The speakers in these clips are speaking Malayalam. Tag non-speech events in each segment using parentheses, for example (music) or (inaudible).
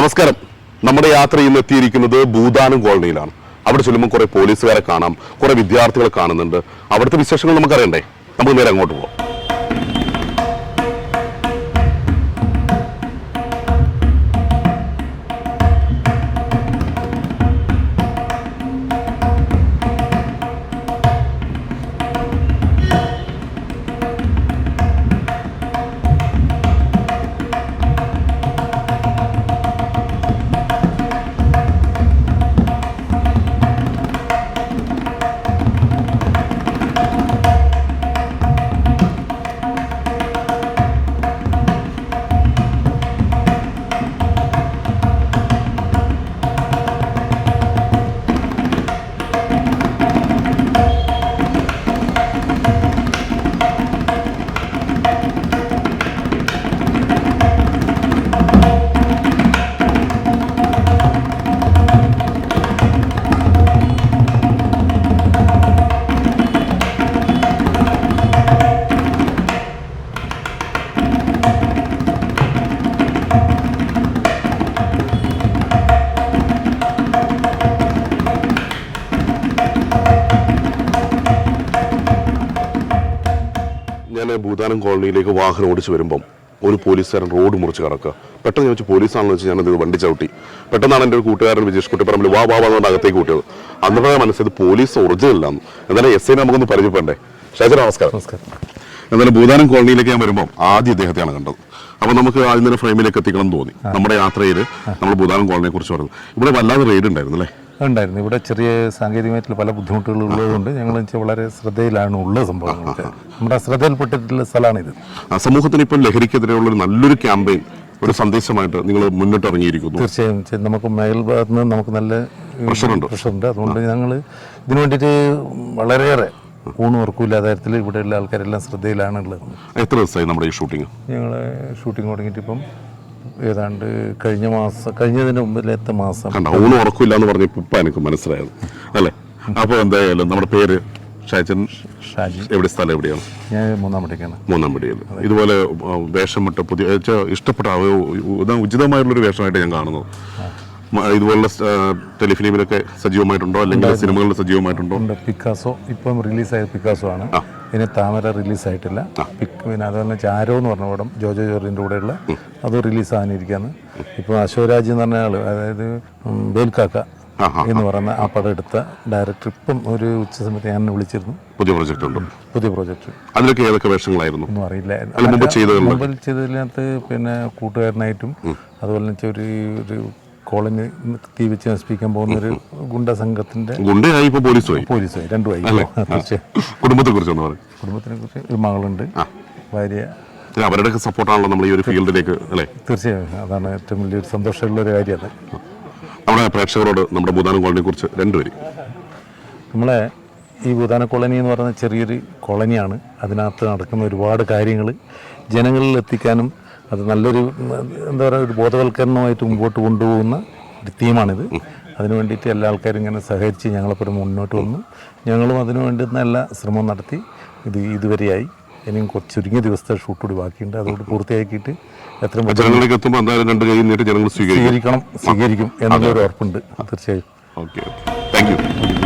നമസ്കാരം. നമ്മുടെ യാത്ര ഇന്ന് എത്തിയിരിക്കുന്നത് ഭൂതാനം കോളനിയിലാണ്. അവിടെ ചെല്ലുമ്പോൾ കുറെ പോലീസുകാരെ കാണാം കുറെ വിദ്യാർത്ഥികളെ കാണുന്നുണ്ട്. അവിടുത്തെ വിശേഷങ്ങൾ നമുക്കറിയണ്ടേ? നമുക്ക് നേരെ അങ്ങോട്ട് പോകാം ഞാൻ കോളനിയിലേക്ക് വാഹനം ഓടിച്ചു വരുമ്പം ഒരു പോലീസുകാരൻ റോഡ് മുറിച്ച് കടക്കുക. പെട്ടെന്ന് വെച്ച് പോലീസാണെന്ന് വെച്ച് ഞാനത് വണ്ടി ചവിട്ടി. പെട്ടെന്നാണ് എന്റെ ഒരു കൂട്ടുകാരൻ വിജേഷ് കുട്ടി പറമ്പിൽ വാ വാ വാ എന്നുകൊണ്ട് അകത്തേക്ക് കൂട്ടിയത്. അന്നപ്പോഴാണ് മനസ്സിലത് പോലീസ് ഒറിജിനൽ അല്ലാന്ന് എന്നാലും എസ് ഐ നമുക്കൊന്ന് പരിചയപ്പെടണ്ടേ? ഷാജർ നമസ്കാരം. നമസ്കാരം. എന്നാലും ഭൂതാനം കോളനിയിലേക്ക് ഞാൻ വരുമ്പോൾ ആദ്യം അദ്ദേഹത്തെയാണ് കണ്ടത്. അപ്പൊ നമുക്ക് ആദ്യം തന്നെ ഫ്രെയിമിലേക്ക് എത്തിക്കണം എന്ന് തോന്നി. നമ്മുടെ യാത്രയിൽ നമ്മൾ ഭൂതാനം കോളനിയെ കുറിച്ച് പറഞ്ഞു ഇവിടെ വല്ലാതെ റെയ്ഡ് ഉണ്ടായിരുന്നു അല്ലേ ഉണ്ടായിരുന്നു. ഇവിടെ ചെറിയ സാങ്കേതികമായിട്ടുള്ള പല ബുദ്ധിമുട്ടുകൾ ഉള്ളതുകൊണ്ട് ഞങ്ങൾ വളരെ ശ്രദ്ധയിലാണ് ഉള്ള സംഭവങ്ങളൊക്കെ. നമ്മുടെ ശ്രദ്ധയിൽപ്പെട്ടിട്ടുള്ള സ്ഥലമാണിത്. സമൂഹത്തിന് ഇപ്പം ലഹരിക്കെതിരെയുള്ള നല്ലൊരു ക്യാമ്പയിൻ ഒരു സന്ദേശമായിട്ട് നിങ്ങൾ മുന്നോട്ട് ഇറങ്ങിയിരിക്കുന്നു തീർച്ചയായും നമുക്ക് മേൽഭാഗത്ത് നിന്ന് നമുക്ക് നല്ല പ്രഷറുണ്ട്. പ്രഷറുണ്ട്. അതുകൊണ്ട് ഞങ്ങൾ ഇതിനു വേണ്ടിയിട്ട് വളരെയേറെ ഊണും ഉറക്കില്ലാ തരത്തിൽ ഇവിടെയുള്ള ആൾക്കാരെല്ലാം ശ്രദ്ധയിലാണ് ഉള്ളത് എത്ര ദിവസമായി നമ്മുടെ ഈ ഷൂട്ടിങ്? ഞങ്ങൾ ഷൂട്ടിംഗ് തുടങ്ങിയിട്ട് ഇപ്പം ഏതാണ്ട് കഴിഞ്ഞ മാസം കഴിഞ്ഞതിന് മുമ്പിലത്തെ മാസം. കണ്ട ഊണ് ഉറക്കില്ല എന്ന് പറഞ്ഞ ഇപ്പം എനിക്ക് മനസ്സിലായത്. അല്ലേ? അപ്പോൾ എന്തായാലും നമ്മുടെ പേര് ഷാജൻ ഷാജി. എവിടെ സ്ഥലം എവിടെയാണ്? ഞാൻ മൂന്നാം പടിക്കാണ് മൂന്നാം പടിയിൽ ഇതുപോലെ വേഷം വിട്ട പുതിയ ഇഷ്ടപ്പെട്ട ഉചിതമായിട്ടുള്ളൊരു വേഷമായിട്ട് ഞാൻ കാണുന്നത് ഇതുപോലെ ഇതുപോലുള്ള ടെലിഫിലിമിലൊക്കെ സജീവമായിട്ടുണ്ടോ? അല്ലെങ്കിൽ സിനിമകളിൽ സജീവമായിട്ടുണ്ടോ? പിക്കാസോ ഇപ്പം റിലീസായ പിക്കാസോ ആണ്. ഇനി താമര റിലീസായിട്ടില്ല. പിന്നെ അതുപോലെ ചാരോ എന്ന് പറഞ്ഞ പടം ജോജോ ജോർജിന്റെ കൂടെയുള്ള. അത് റിലീസാകാനിരിക്കുകയാണ് ഇപ്പോൾ അശോരാജ് എന്ന് പറഞ്ഞ ആൾ അതായത് ബേൽക്കാക്ക എന്ന് പറയുന്ന ആ പടം എടുത്ത ഡയറക്ടർ ഇപ്പം ഒരു ഉച്ച സമയത്ത് ഞാൻ വിളിച്ചിരുന്നു. പുതിയ പ്രോജക്റ്റ് ഉണ്ട്? പുതിയ പ്രോജക്റ്റ് അതിലൊക്കെ ഏതൊക്കെ വേഷങ്ങളായിരുന്നു? ഒന്നും അറിയില്ല. മുമ്പിൽ ചെയ്തതിനകത്ത് പിന്നെ കൂട്ടുകാരനായിട്ടും അതുപോലെ ഒരു ഒരു കോളനി തീ വെച്ച് നശിപ്പിക്കാൻ പോകുന്ന ഒരു ഗുണ്ട സംഘത്തിന്റെ ഗുണ്ടയായി ഇപ്പൊ പോലീസ് പോയി പോലീസായി രണ്ടുമായി കുടുംബത്തെ കുറിച്ച് ഒന്ന് പറയും. കുടുംബത്തിനെ കുറിച്ച് ഒരു മകളുണ്ട്. ഭാര്യ. അവരുടെയൊക്കെ സപ്പോർട്ടാണല്ലോ നമ്മൾ ഈ ഒരു ഫീൽഡിലേക്ക് അല്ലേ? തീർച്ചയായും. അതാണ് ഏറ്റവും വലിയൊരു സന്തോഷമുള്ള ഒരു കാര്യം അത് നമ്മുടെ പ്രേക്ഷകരോട് നമ്മുടെ ഭൂതാനം കോളനിയെ കുറിച്ച് രണ്ടുപേരും. നമ്മളെ ഈ ഭൂതാന കോളനി എന്ന് പറയുന്ന ചെറിയൊരു കോളനിയാണ്. അതിനകത്ത് നടക്കുന്ന ഒരുപാട് കാര്യങ്ങൾ ജനങ്ങളിൽ എത്തിക്കാനും അത് നല്ലൊരു എന്താ പറയുക ഒരു ബോധവൽക്കരണമായിട്ട് മുമ്പോട്ട് കൊണ്ടുപോകുന്ന ഒരു തീമാണിത് അതിനു വേണ്ടിയിട്ട് എല്ലാ ആൾക്കാരും ഇങ്ങനെ സഹകരിച്ച് ഞങ്ങളെപ്പോഴും മുന്നോട്ട് വന്നു. ഞങ്ങളും അതിനു വേണ്ടുന്ന എല്ലാ ശ്രമവും നടത്തി. ഇത് ഇതുവരെയായി. ഇനിയും കുറച്ച് ചുരുങ്ങിയ ദിവസത്തെ ഷൂട്ട് കൂടി ബാക്കിയുണ്ട്. അതുകൊണ്ട് പൂർത്തിയാക്കിയിട്ട് എത്രയും പെട്ടെന്ന് ജനങ്ങളിലേക്ക് എത്തുമ്പോൾ എന്തായാലും രണ്ട് കൈ നീട്ടി ജനങ്ങൾ സ്വീകരിക്കും. സ്വീകരിക്കണം സ്വീകരിക്കും എന്നുള്ളൊരു ഉറപ്പുണ്ട്. തീർച്ചയായും. ഓക്കെ താങ്ക് യു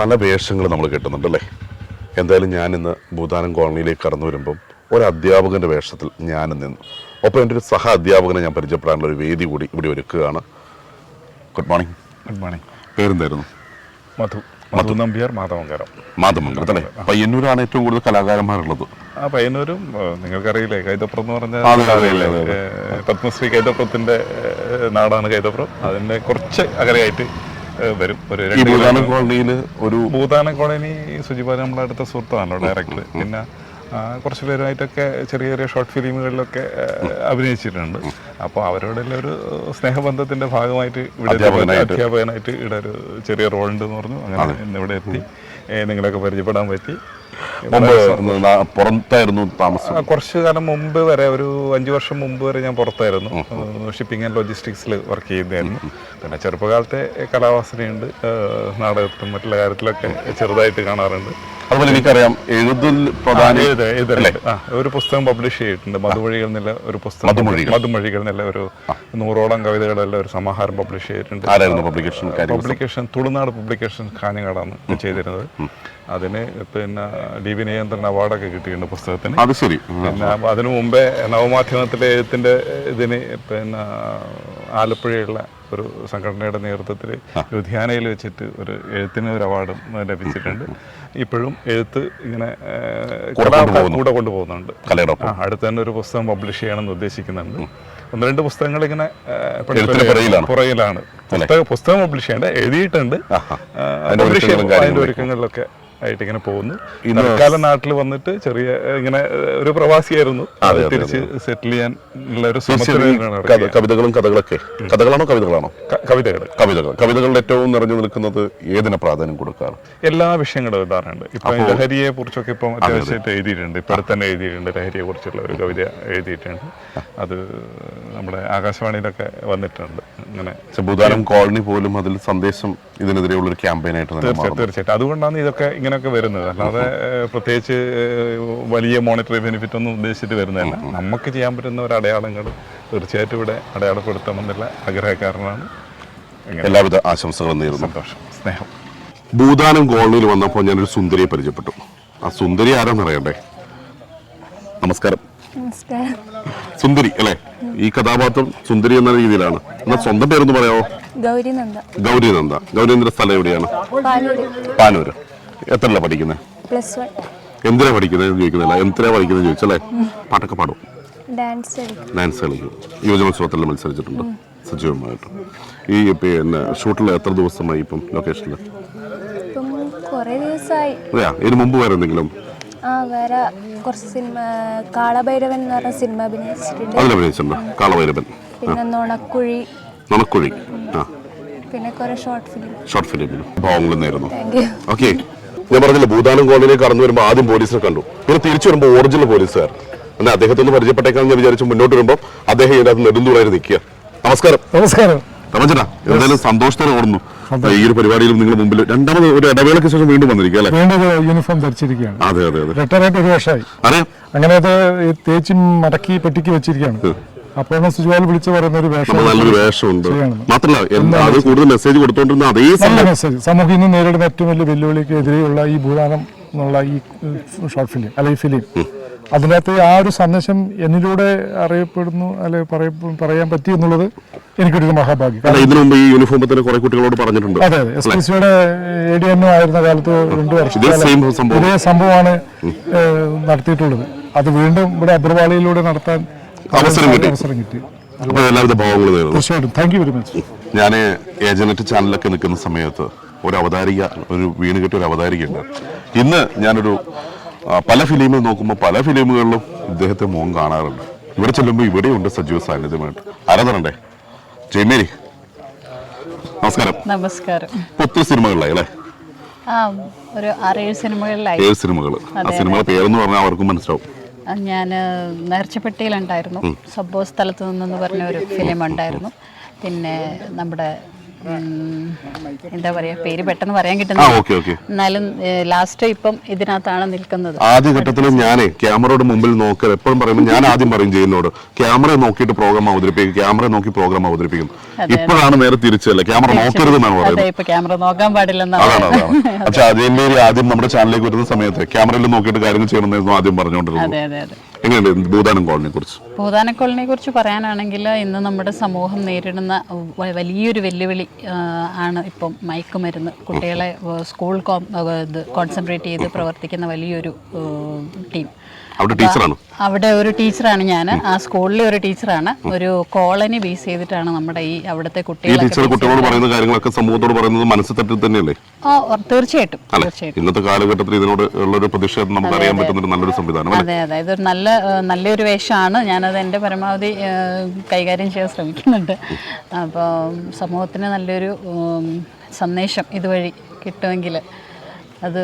പല വേഷങ്ങൾ നമ്മൾ കിട്ടുന്നുണ്ട് അല്ലേ എന്തായാലും ഞാൻ ഇന്ന് ഭൂതാനം കോളനിയിലേക്ക് കടന്നു വരുമ്പം ഒരു അധ്യാപകന്റെ വേഷത്തിൽ ഞാൻ നിന്നു. ഒപ്പം എന്റെ ഒരു സഹ അധ്യാപകനെ ഞാൻ പരിചയപ്പെടാനുള്ള ഒരു വേദി കൂടി ഇവിടെ ഒരുക്കുകയാണ്. ഗുഡ് മോർണിംഗ് ഗുഡ് മോർണിംഗ് പേരെന്തായിരുന്നു? മധു. മധു നമ്പ്യാർ മാധവങ്കരം. മാധവങ്കരം അല്ലേ? പയ്യന്നൂരാണ് ഏറ്റവും കൂടുതൽ കലാകാരന്മാരുള്ളത്. ആ പയ്യന്നൂരും നിങ്ങൾക്കറിയില്ലേ കൈതപ്രം എന്ന് പറഞ്ഞാൽ. പത്മശ്രീ കൈതപ്രത്തിന്റെ നാടാണ് കൈതപ്രം. അതിന്റെ കുറച്ച് അകലെയായിട്ട് വരും. ഒരു ഈ ഭൂതാനം കോളനിയിൽ ഒരു ഭൂതാന കോളനി സുജിബാല നമ്മളെ അടുത്ത സുഹൃത്താണല്ലോ ഡയറക്ടർ പിന്നെ കുറച്ച് പേരുമായിട്ടൊക്കെ ചെറിയ ചെറിയ ഷോർട്ട് ഫിലിമുകളിലൊക്കെ അഭിനയിച്ചിട്ടുണ്ട്. അപ്പോൾ അവരോടെല്ലാം ഒരു സ്നേഹബന്ധത്തിന്റെ ഭാഗമായിട്ട് ഇവിടെ അധ്യാപകനായിട്ട്. ഇവിടെ ഒരു ചെറിയ റോൾ ഉണ്ടെന്ന് പറഞ്ഞു. അങ്ങനെ ഇന്ന് ഇവിടെ എത്തി. നിങ്ങളെയൊക്കെ നിങ്ങളൊക്കെ പരിചയപ്പെടാൻ പറ്റി. മുമ്പ് പുറത്തായിരുന്നു താമസം. കുറച്ച് കാലം മുമ്പ് വരെ ഒരു അഞ്ച് വർഷം മുമ്പ് വരെ ഞാൻ പുറത്തായിരുന്നു. ഷിപ്പിംഗ് ആൻഡ് ലോജിസ്റ്റിക്സിൽ വർക്ക് ചെയ്യുന്നതായിരുന്നു. പിന്നെ ചെറുപ്പകാലത്തെ കലാവാസനയുണ്ട് നാടകത്തിലും മറ്റുള്ള കാര്യത്തിലൊക്കെ ചെറുതായിട്ട് കാണാറുണ്ട്. അതുപോലെ എനിക്കറിയാം എഴുതൽ പ്രധാന ഒരു പുസ്തകം പബ്ലിഷ് ചെയ്തിട്ടുണ്ട്. മധുമൊഴികൾ എന്നുള്ള ഒരു പുസ്തകം. മധുമൊഴികൾ. എന്നുള്ള ഒരു നൂറോളം കവിതകളെല്ലാം ഒരു സമാഹാരം പബ്ലിഷ് ചെയ്തിട്ടുണ്ട്. പബ്ലിക്കേഷൻ പബ്ലിക്കേഷൻ തുളുനാട് പബ്ലിക്കേഷൻ കാഞ്ഞങ്ങാടാണ് ചെയ്തിരുന്നത്. അതിന് പിന്നെ ഡി വി നിയന്ത്രണ അവാർഡൊക്കെ കിട്ടിയിട്ടുണ്ട് പുസ്തകത്തിന്. അത് ശരി. പിന്നെ അതിനു മുമ്പേ നവമാധ്യമത്തിലെ എഴുത്തിന്റെ ഇതിന് പിന്നെ ആലപ്പുഴയുള്ള ഒരു സംഘടനയുടെ നേതൃത്വത്തിൽ ലുധിയാനയിൽ വെച്ചിട്ട് ഒരു എഴുത്തിന് ഒരു അവാർഡും ലഭിച്ചിട്ടുണ്ട്. ഇപ്പോഴും എഴുത്ത് ഇങ്ങനെ കൂടെ കൊണ്ടുപോകുന്നുണ്ട്. അടുത്ത് തന്നെ ഒരു പുസ്തകം പബ്ലിഷ് ചെയ്യണമെന്ന് ഉദ്ദേശിക്കുന്നുണ്ട്. ഒന്ന് രണ്ട് പുസ്തകങ്ങൾ ഇങ്ങനെ പുറയിലാണ് പുറകിലാണ്. പുസ്തകം പബ്ലിഷ് ചെയ്യേണ്ട എഴുതിയിട്ടുണ്ട്. അതിന്റെ ഒരുക്കങ്ങളിലൊക്കെ ആയിട്ട് ഇങ്ങനെ പോകുന്നു. തൽക്കാലം നാട്ടിൽ വന്നിട്ട് ചെറിയ ഇങ്ങനെ ഒരു പ്രവാസിയായിരുന്നു. തിരിച്ച് സെറ്റിൽ ചെയ്യാൻ ഉള്ള ഒരു കവിതകളും കഥകളൊക്കെ. കഥകളാണോ കവിതകളാണോ? കവിതകൾ കവിതകൾ കവിതകളുടെ ഏറ്റവും നിറഞ്ഞു നിൽക്കുന്നത് ഏതിനെ പ്രാധാന്യം കൊടുക്കാറ്? എല്ലാ വിഷയങ്ങളും എഴുതാറുണ്ട് ഇപ്പൊ ലഹരിയെ കുറിച്ചൊക്കെ ഇപ്പം അത്യാവശ്യമായിട്ട് എഴുതിയിട്ടുണ്ട്. ഇപ്പൊ അടുത്ത് തന്നെ എഴുതിയിട്ടുണ്ട് ലഹരിയെ കുറിച്ചുള്ള ഒരു കവിത എഴുതിയിട്ടുണ്ട്. അത് നമ്മുടെ ആകാശവാണിയിലൊക്കെ വന്നിട്ടുണ്ട്. അങ്ങനെ. കോളനി പോലും അതിൽ സന്ദേശം ഇതിനെതിരെയുള്ള ഒരു ക്യാമ്പയിനായിട്ട് തന്നെ തീർച്ചയായും മാറുന്നു. തീർച്ചയായിട്ടും. അതുകൊണ്ടാണ് ഇതൊക്കെ ഇങ്ങനെയൊക്കെ വരുന്നത്. അല്ലാതെ പ്രത്യേകിച്ച് വലിയ മോണിറ്ററി ബെനിഫിറ്റ് ഒന്നും ഉദ്ദേശിച്ചിട്ട് വരുന്നതല്ല. നമുക്ക് ചെയ്യാൻ പറ്റുന്ന ഒരു അടയാളങ്ങൾ തീർച്ചയായിട്ടും ഇവിടെ അടയാളപ്പെടുത്തണം എന്നുള്ള ആഗ്രഹക്കാരനാണ് എല്ലാവിധ ആശംസകളും നേരുന്നു. സന്തോഷം. സ്നേഹം. ഭൂതാനം കോളനിയിൽ വന്നപ്പോൾ ഞാനൊരു സുന്ദരിയെ പരിചയപ്പെട്ടു. ആ സുന്ദരി ആരാന്ന് അറിയണ്ടേ? നമസ്കാരം. നമസ്കാരം. സുന്ദരി അല്ലേ? ഈ കഥാപാത്രം സുന്ദരി എന്ന രീതിയിലാണ്. എന്നാൽ സ്വന്തം പേരൊന്ന് പറയാമോ ഗൗരി നന്ദ. ഗൗരി നന്ദ. ഗൗരീന്ദ്ര സ്ഥലം എവിടെയാണ്? പാലൂര് പാനൂര്. എത്രല്ല പഠിക്കുന്നത് പ്ലസ് വൺ. എന്തിനാ പഠിക്കുന്നത് ചോദിക്കുന്നില്ല എന്തിനാ പഠിക്കുന്നത് ചോദിച്ചല്ലേ പാട്ടൊക്കെ പാടും. ഡാൻസ് കളിക്കും. ഡാൻസ് കളിക്കും. യുവജനോത്സവത്തിൽ മത്സരിച്ചിട്ടുണ്ട്. സജീവമായിട്ട്. ഈ പിന്നെ ഷൂട്ടിൽ എത്ര ദിവസമായി ഇപ്പം ലൊക്കേഷനിൽ ഇപ്പം കുറേ ദിവസമായി അതെയാ? ഇതിന് മുമ്പ് വേറെ എന്തെങ്കിലും? ആ വേറെ കുറച്ച് സിനിമ കാളഭൈരവൻ എന്ന് പറഞ്ഞ സിനിമ അഭിനയിച്ചിട്ടുണ്ട്. അതിൽ അഭിനയിച്ചിട്ടുണ്ട്. കാളഭൈരവൻ. പിന്നെ നൊണക്കുഴി. നുണക്കുഴി. പിന്നെ കുറേ ഷോർട്ട് ഫിലിം ഷോർട്ട് ഫിലിമിൽ ഭാവങ്ങളും നേരുന്നു ഓക്കെ ഞാൻ പറഞ്ഞില്ല ഭൂതാനം കോളനിയിലേക്ക് കടന്നു വരുമ്പോൾ ആദ്യം പോലീസിനെ കണ്ടു. പിന്നെ തിരിച്ചു വരുമ്പോൾ ഒറിജിനൽ പോലീസുകാർ. എന്നാൽ അദ്ദേഹത്തെ ഒന്ന് പരിചയപ്പെട്ടേക്കാന്ന് ഞാൻ വിചാരിച്ചു മുന്നോട്ട് വരുമ്പോൾ അദ്ദേഹം ഇതിനകത്ത് നെടുന്തൂളായി നിൽക്കുക. നമസ്കാരം. നമസ്കാരം. രമചേട്ടാ എന്തായാലും സന്തോഷത്തോടെ ഓർന്നു ഈ ഒരു പരിപാടിയിലും നിങ്ങൾ മുമ്പിൽ രണ്ടാമത് ഒരു ഇടവേളയ്ക്ക് ശേഷം വീണ്ടും വന്നിരിക്കുക അല്ലേ? വീണ്ടും യൂണിഫോം ധരിച്ചിരിക്കുകയാണ്. അതെ അതെ അതെ. റിട്ടയറായിട്ട് ഒരു വർഷമായി. അങ്ങനെ അത് തേച്ചും മടക്കി പെട്ടിക്ക് വെച്ചിരിക്കുകയാണ്. അപ്പോഴാണ് സുജുവാൽ വിളിച്ച് പറയുന്ന ഒരു വേഷം നല്ലൊരു വേഷമുണ്ട്. മാത്രമല്ല എന്താ അത് കൂടുതൽ മെസ്സേജ് കൊടുത്തോണ്ടിരുന്ന അതേ നല്ല സമയം മെസ്സേജ് സമൂഹം ഇന്ന് നേരിടുന്ന ഏറ്റവും വലിയ വെല്ലുവിളിക്ക് എതിരെയുള്ള ഈ ഭൂദാനം എന്നുള്ള ഈ ഷോർട്ട് ഫിലിം അല്ലെ ഈ ഫിലിം അതിനകത്ത് ആ ഒരു സന്ദേശം എന്നിലൂടെ അറിയപ്പെടുന്നു അല്ലെ പറയ- പറയാൻ പറ്റി എന്നുള്ളത് എനിക്കൊരു മഹാഭാഗ്യം. ഇതിനു മുമ്പ് ഈ യൂണിഫോമിൽ തന്നെ കുറെ കുട്ടികളോട് പറഞ്ഞിട്ടുണ്ട്. അതെ അതെ. എസ് പി സിയുടെ എ ഡി എൻ ആയിരുന്ന കാലത്ത് രണ്ടു വർഷം. ഇതേ സംഭവമാണ് നടത്തിയിട്ടുള്ളത്. അത് വീണ്ടും ഇവിടെ അഗ്രവാളിയിലൂടെ നടത്താൻ അവസരം കിട്ടി. അവസരം കിട്ടി. അപ്പൊ എല്ലാവിധ ഭാവങ്ങളും നേരുന്നു. തീർച്ചയായിട്ടും. താങ്ക് യു വെരി മച്ച് ഞാൻ ഏജനറ്റ് ചാനലൊക്കെ നിൽക്കുന്ന സമയത്ത് ഒരു അവതാരിക ഒരു വീണ് കെട്ടിയ ഒരു അവതാരികയുണ്ട്. ഇന്ന് ഞാനൊരു ആ, പല ഫിലിമുകൾ നോക്കുമ്പോൾ പല ഫിലിമുകളിലും ഇദ്ദേഹത്തെ മുഖം കാണാറുണ്ട്. ഇവിടെ ചെല്ലുമ്പോൾ ഇവിടെയുണ്ട് സജീവ സാന്നിധ്യമായിട്ട്. ആരാധനണ്ടേ ജയമേരി നമസ്കാരം. നമസ്കാരം. ഇപ്പൊ ഒത്തിരി സിനിമകളിലായി അല്ലേ? ആ ഒരു ആറേഴ് സിനിമകളിലായി. ഏഴ് സിനിമകൾ ആ സിനിമകളുടെ പേരെന്ന് പറഞ്ഞാൽ അവർക്കും മനസ്സിലാവും. ഞാൻ നേർച്ചപ്പെട്ടിയിലുണ്ടായിരുന്നു. സബ്ബോ സ്ഥലത്ത് നിന്നെന്ന് പറഞ്ഞ ഒരു ഫിലിം ഉണ്ടായിരുന്നു. പിന്നെ നമ്മുടെ എന്താ പറയാ പേര് പെട്ടെന്ന് പറയാൻ കിട്ടുന്നില്ല. എന്നാലും ലാസ്റ്റ് ഇപ്പം ഇതിനകത്താണ് നിൽക്കുന്നത്. ആദ്യ ഘട്ടത്തിൽ ഞാനേ ക്യാമറയുടെ മുമ്പിൽ നോക്കൽ എപ്പോഴും പറയുമ്പോൾ ഞാൻ ആദ്യം പറയും ചെയ്യുന്നോട് ക്യാമറ നോക്കിയിട്ട് പ്രോഗ്രാം അവതരിപ്പിക്കും. ക്യാമറ നോക്കി പ്രോഗ്രാം അവതരിപ്പിക്കും. ഇപ്പോഴാണ് നേരെ തിരിച്ചല്ലേ? ക്യാമറ നോക്കരുത് എന്നാണ് പറയുന്നത്. ക്യാമറ നോക്കാൻ പാടില്ലെന്നാണ്. പക്ഷെ (laughs) അതേമേരി ആദ്യം നമ്മുടെ ചാനലിലേക്ക് വരുന്ന സമയത്ത് ക്യാമറയിൽ നോക്കിയിട്ട് കാര്യങ്ങൾ ചെയ്യണമെന്നായിരുന്നു ആദ്യം പറഞ്ഞുകൊണ്ടിരുന്നത്. എങ്ങനെയുണ്ട് കോളനിയെ കുറിച്ച് ഭൂതാന കോളനിയെ കുറിച്ച് പറയാനാണെങ്കിൽ ഇന്ന് നമ്മുടെ സമൂഹം നേരിടുന്ന വലിയൊരു വെല്ലുവിളി ആണ് ഇപ്പം മയക്കുമരുന്ന്. കുട്ടികളെ സ്കൂൾ കോൺസെൻട്രേറ്റ് ചെയ്ത് പ്രവർത്തിക്കുന്ന വലിയൊരു ടീം. അവിടെ ടീച്ചറാണ്? അവിടെ ഒരു ടീച്ചറാണ് ഞാൻ ആ സ്കൂളിലെ ഒരു ടീച്ചറാണ്. ഒരു കോളനി ബേസ് ചെയ്തിട്ടാണ് നമ്മുടെ ഈ അവിടുത്തെ ടീച്ചർ കുട്ടികളോട് പറയുന്ന കാര്യങ്ങളൊക്കെ സമൂഹത്തോട് പറയുന്നത് മനസ്സിൽ തട്ടിൽ തന്നെയല്ലേ? തീർച്ചയായിട്ടും ഇന്നത്തെ കാലഘട്ടത്തിൽ ഇതിനോട് ഉള്ളൊരു പ്രതിഷേധം നമുക്ക് അറിയാൻ പറ്റുന്ന നല്ലൊരു സംവിധാനം അതെ അതെ. ഇതൊരു നല്ല നല്ലൊരു വേഷമാണ്. ഞാനത് എന്റെ പരമാവധി കൈകാര്യം ചെയ്യാൻ ശ്രമിക്കുന്നുണ്ട്. അപ്പോൾ സമൂഹത്തിന് നല്ലൊരു സന്ദേശം ഇതുവഴി കിട്ടുമെങ്കിൽ അത്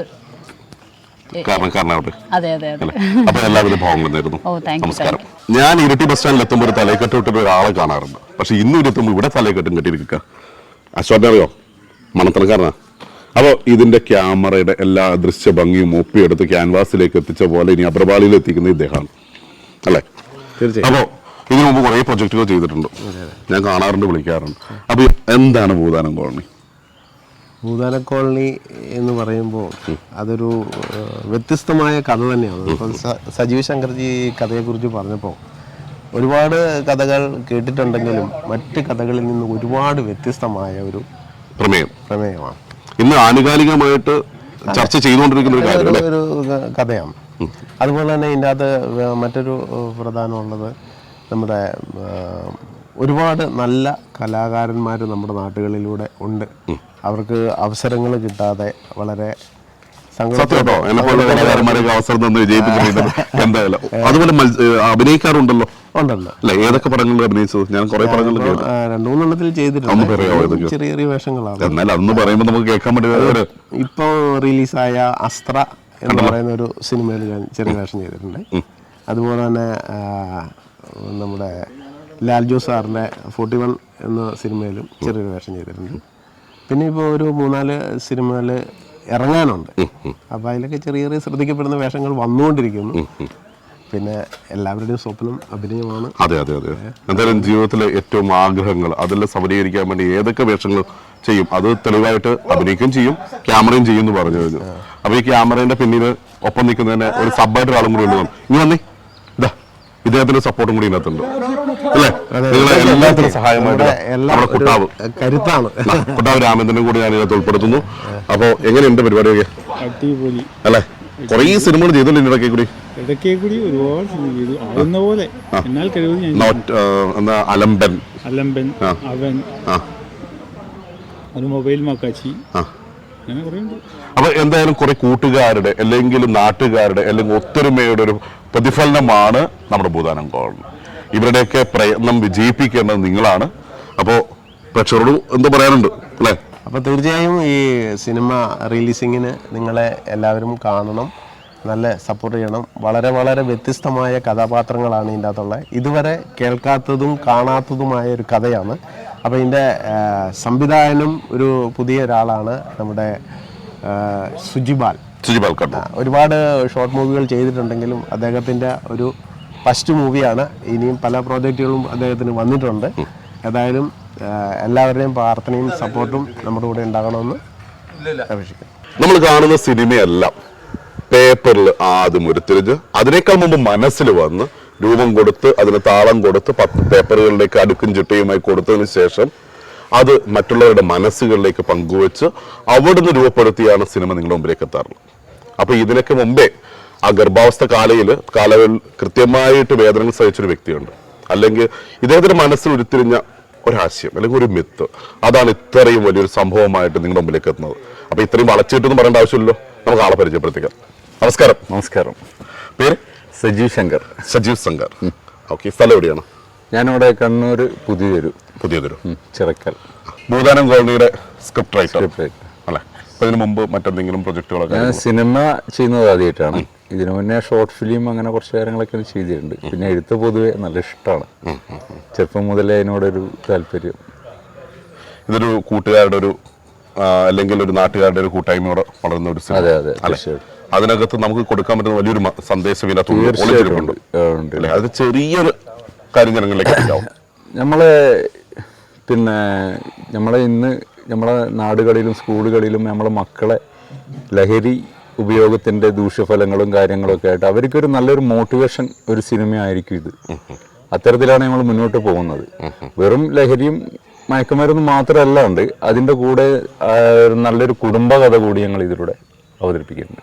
അപ്പൊ ഭാവങ്ങളും നേരുന്നു നമസ്കാരം. ഞാൻ ഇരട്ടി ബസ് സ്റ്റാൻഡിൽ എത്തുമ്പോൾ ഒരു തലക്കെട്ട് വിട്ടിട്ട് ഒരാളെ കാണാറുണ്ട്. പക്ഷെ ഇന്നും ഇരുത്തുമ്പോൾ ഇവിടെ തലക്കെട്ടും കെട്ടിയിരിക്കുക. അശ്വറിനെ അറിയോ? മണത്തണക്കാരനാ അപ്പോൾ ഇതിന്റെ ക്യാമറയുടെ എല്ലാ ദൃശ്യ ഭംഗിയും ഒപ്പിയെടുത്ത് ക്യാൻവാസിലേക്ക് എത്തിച്ച പോലെ ഇനി അബ്രപാളിയിൽ എത്തിക്കുന്ന ഇദ്ദേഹമാണ്. അല്ലേ? അപ്പോ അപ്പോൾ ഇതിനു മുമ്പ് കുറേ പ്രൊജക്റ്റുകൾ ചെയ്തിട്ടുണ്ട്. ഞാൻ കാണാറുണ്ട് വിളിക്കാറുണ്ട്. അപ്പോൾ എന്താണ് ഭൂതാനം കോളനി? ഭൂതാന കോളനി എന്ന് പറയുമ്പോൾ അതൊരു വ്യത്യസ്തമായ കഥ തന്നെയാണ്. ഇപ്പം സജീവ് ശങ്കർജി കഥയെക്കുറിച്ച് പറഞ്ഞപ്പോൾ ഒരുപാട് കഥകൾ കേട്ടിട്ടുണ്ടെങ്കിലും മറ്റ് കഥകളിൽ നിന്ന് ഒരുപാട് വ്യത്യസ്തമായ ഒരു പ്രമേയം. പ്രമേയമാണ്. ഇന്ന് ആനുകാലികമായിട്ട് ചർച്ച ചെയ്തുകൊണ്ടിരിക്കുന്ന ഒരു കാര്യം ഒരു കഥയാണ്. അതുപോലെ തന്നെ ഇതിന്റെ അകത്ത് മറ്റൊരു പ്രധാനമുള്ളത് നമ്മുടെ ഒരുപാട് നല്ല കലാകാരന്മാർ നമ്മുടെ നാട്ടുകളിലൂടെ ഉണ്ട്. അവർക്ക് അവസരങ്ങൾ കിട്ടാതെ വളരെ സത്യം കേട്ടോ. എന്നെ പോലെ കലാകാരന്മാരൊക്കെ അവസരം തന്ന് വിജയിപ്പിച്ചിട്ടുണ്ട് എന്തായാലും. അതുപോലെ അഭിനയിക്കാറുണ്ടല്ലോ? ഉണ്ടല്ലോ. അല്ലെ? ഏതൊക്കെ പടങ്ങളിൽ അഭിനയിച്ചത്? ഞാൻ കുറെ പടങ്ങളിൽ രണ്ടു മൂന്നെണ്ണത്തിൽ ചെയ്തിട്ടുണ്ട്. ചെറിയ ചെറിയ വേഷങ്ങളാണ്. എന്നാൽ അന്ന് പറയുമ്പോൾ നമുക്ക് കേൾക്കാൻ ഇപ്പോൾ റിലീസായ അസ്ത്ര എന്ന് പറയുന്ന ഒരു സിനിമയിൽ ഞാൻ ചെറിയ വേഷം ചെയ്തിട്ടുണ്ട്. അതുപോലെ തന്നെ നമ്മുടെ ലാൽ ജോസ് സാറിന്റെ ഫോർട്ടി വൺ എന്ന സിനിമയിലും ചെറിയൊരു വേഷം ചെയ്തിട്ടുണ്ട്. പിന്നെ ഇപ്പോൾ ഒരു മൂന്നാൽ സിനിമകൾ ഇറങ്ങാനുണ്ട്. അപ്പോൾ അതിലൊക്കെ ചെറിയ ചെറിയ ശ്രദ്ധിക്കപ്പെടുന്ന വേഷങ്ങൾ വന്നുകൊണ്ടിരിക്കുന്നു. പിന്നെ എല്ലാവരുടെയും സ്വപ്നം അഭിനയമാണ്. അതെ അതെ അതെ. എന്തായാലും ജീവിതത്തിലെ ഏറ്റവും ആഗ്രഹങ്ങൾ അതെല്ലാം സബലീകരിക്കാൻ വേണ്ടി ഏതൊക്കെ വേഷങ്ങൾ ചെയ്യും അത് തെളിവായിട്ട് അഭിനയിക്കുകയും ചെയ്യും ക്യാമറയും ചെയ്യും എന്ന് പറഞ്ഞു കഴിഞ്ഞു. അപ്പൊ ഈ ക്യാമറയുടെ പിന്നിൽ ഒപ്പം നിൽക്കുന്നതിന് ഒരു സബ്ബായിട്ട് ഒരാളും കൂടി ഉണ്ട് ഇനി വന്നേ. ഇതാ ഇദ്ദേഹത്തിന്റെ സപ്പോർട്ടും കൂടി ഇതിനകത്തുണ്ട്. അല്ലേ? നിങ്ങളെ എല്ലാത്തിനും സഹായമായിട്ട് നമ്മുടെ എല്ലാം നമ്മുടെ ഒരു കുട്ടാവ്. കരുത്താണ്. കുട്ടാവ് രാമേന്ദ്രനും കൂടി ഞാൻ ഇതിനകത്ത് ഉൾപ്പെടുത്തുന്നു. അപ്പോ എങ്ങനെയുണ്ട് പരിപാടിയൊക്കെ? അടിപൊളി. അല്ലേ? കുറേ സിനിമകൾ ചെയ്തല്ലോ കൂടി. ഇടയ്ക്ക് കൂടി ഒരുപാട് സിനിമ ചെയ്തു. ആവുന്ന പോലെ. എന്നാൽ കഴിവ് ഞാൻ അലമ്പൻ അലമ്പൻ അവൻ ഒരു മൊബൈൽ മക്കാച്ചി. അപ്പൊ എന്തായാലും കുറെ കൂട്ടുകാരുടെ അല്ലെങ്കിൽ നാട്ടുകാരുടെ അല്ലെങ്കിൽ ഒത്തൊരുമയുടെ ഒരു പ്രതിഫലനമാണ് നമ്മുടെ ഭൂതാനം കോളനി ഇവരുടെയൊക്കെ പ്രയത്നം വിജയിപ്പിക്കേണ്ടത് നിങ്ങളാണ്. അപ്പോൾ പ്രേക്ഷകരോട് എന്താ പറയാനുണ്ട്? അല്ലേ? അപ്പോൾ തീർച്ചയായും ഈ സിനിമ റിലീസിങ്ങിന് നിങ്ങളെ എല്ലാവരും കാണണം നല്ല സപ്പോർട്ട് ചെയ്യണം. വളരെ വളരെ വ്യത്യസ്തമായ കഥാപാത്രങ്ങളാണ് ഇതിന്റെ അകത്തുള്ളത് ഇതുവരെ കേൾക്കാത്തതും കാണാത്തതുമായ ഒരു കഥയാണ്. അപ്പോൾ ഇതിന്റെ സംവിധായകനും ഒരു പുതിയ ഒരാളാണ് നമ്മുടെ സുജിബാൽ. സുജിബാൽ സുജി ഒരുപാട് ഷോർട്ട് മൂവികൾ ചെയ്തിട്ടുണ്ടെങ്കിലും അദ്ദേഹത്തിന്റെ ഒരു ഫസ്റ്റ് മൂവിയാണ്. ഇനിയും പല പ്രോജക്റ്റുകളും അദ്ദേഹത്തിന് വന്നിട്ടുണ്ട്. ഏതായാലും എല്ലാവരുടെയും പ്രാർത്ഥനയും സപ്പോർട്ടും നമ്മുടെ കൂടെ ഉണ്ടാകണമെന്ന് അപേക്ഷിക്കുന്നു. നമ്മൾ കാണുന്ന സിനിമയെല്ലാം പേപ്പറിൽ ആദ്യം ഉരുത്തിരിഞ്ഞ് അതിനേക്കാൾ മുമ്പ് മനസ്സിൽ വന്ന് രൂപം കൊടുത്ത് അതിന് താളം കൊടുത്ത് പത്ത് പേപ്പറുകളിലേക്ക് അടുക്കും ചിട്ടയുമായി കൊടുത്തതിന് ശേഷം അത് മറ്റുള്ളവരുടെ മനസ്സുകളിലേക്ക് പങ്കുവെച്ച് അവിടുന്ന് രൂപപ്പെടുത്തിയാണ് സിനിമ നിങ്ങളുടെ മുമ്പിലേക്ക് എത്താറുള്ളത്. അപ്പൊ ഇതിനൊക്കെ മുമ്പേ ആ ഗർഭാവസ്ഥ കാലയിൽ കാലയിൽ കൃത്യമായിട്ട് വേദനകൾ സഹിച്ചൊരു വ്യക്തിയുണ്ട്. അല്ലെങ്കിൽ ഇദ്ദേഹത്തിന്റെ മനസ്സിൽ ഉരുത്തിരിഞ്ഞ ഒരാശയം അല്ലെങ്കിൽ ഒരു മിത്ത്. അതാണ് ഇത്രയും വലിയൊരു സംഭവമായിട്ട് നിങ്ങളുടെ മുമ്പിലേക്ക് എത്തുന്നത്. അപ്പൊ ഇത്രയും വളച്ചിട്ടൊന്നും പറയേണ്ട ആവശ്യമില്ലല്ലോ. നമുക്ക് ആളെ പരിചയപ്പെടുത്തിക്കാം. നമസ്കാരം. നമസ്കാരം. പേര്? സജീവ് ശങ്കർ. സജീവ് ശങ്കർ. ഓക്കെ സ്ഥലം എവിടെയാണ്? ഞാനിവിടെ കണ്ണൂർ പുതിയതൊരു പുതിയതൊരു ചിറക്കൽ. ഭൂതാനം കോളനിയുടെ സ്ക്രിപ്റ്റ് റൈറ്റർ. അല്ലെ? അപ്പൊ ഇതിനു മുമ്പ് മറ്റെന്തെങ്കിലും പ്രൊജക്ടുകളൊക്കെ ഞാൻ സിനിമ ചെയ്യുന്നത് ആദ്യമായിട്ടാണ്. ഇതിനു മുന്നേ ഷോർട്ട് ഫിലിം അങ്ങനെ കുറച്ച് കാര്യങ്ങളൊക്കെ ചെയ്തിട്ടുണ്ട്. പിന്നെ എഴുത്ത് പൊതുവെ നല്ല ഇഷ്ടമാണ് ചെറുപ്പം മുതലേ അതിനോടൊരു താല്പര്യം. ഇതൊരു കൂട്ടുകാരുടെ ഒരു അല്ലെങ്കിൽ ഒരു നാട്ടുകാരുടെ ഒരു കൂട്ടായ്മയോടെ വളർന്ന ഒരു അതെ, അതെ, തീർച്ചയായിട്ടും. അതിനകത്ത് നമുക്ക് കൊടുക്കാൻ പറ്റുന്ന വലിയൊരു സന്ദേശം ഇതിനകത്ത് അത് ചെറിയൊരു കാര്യം ജനങ്ങളിലേക്ക് നമ്മളെ പിന്നെ നമ്മളെ ഇന്ന് നമ്മളെ നാടുകളിലും സ്കൂളുകളിലും നമ്മളെ മക്കളെ ലഹരി ഉപയോഗത്തിന്റെ ദൂഷ്യഫലങ്ങളും കാര്യങ്ങളൊക്കെ ആയിട്ട് അവർക്കൊരു നല്ലൊരു മോട്ടിവേഷൻ ഒരു സിനിമയായിരിക്കും ഇത്. അത്തരത്തിലാണ് നമ്മൾ മുന്നോട്ട് പോകുന്നത്. വെറും ലഹരിയും മയക്കുമരുന്ന് മാത്രമല്ല ഉണ്ട് അതിന്റെ കൂടെ നല്ലൊരു നല്ലൊരു കുടുംബകഥ കൂടി ഞങ്ങൾ ഇതിലൂടെ അവതരിപ്പിക്കുന്നുണ്ട്.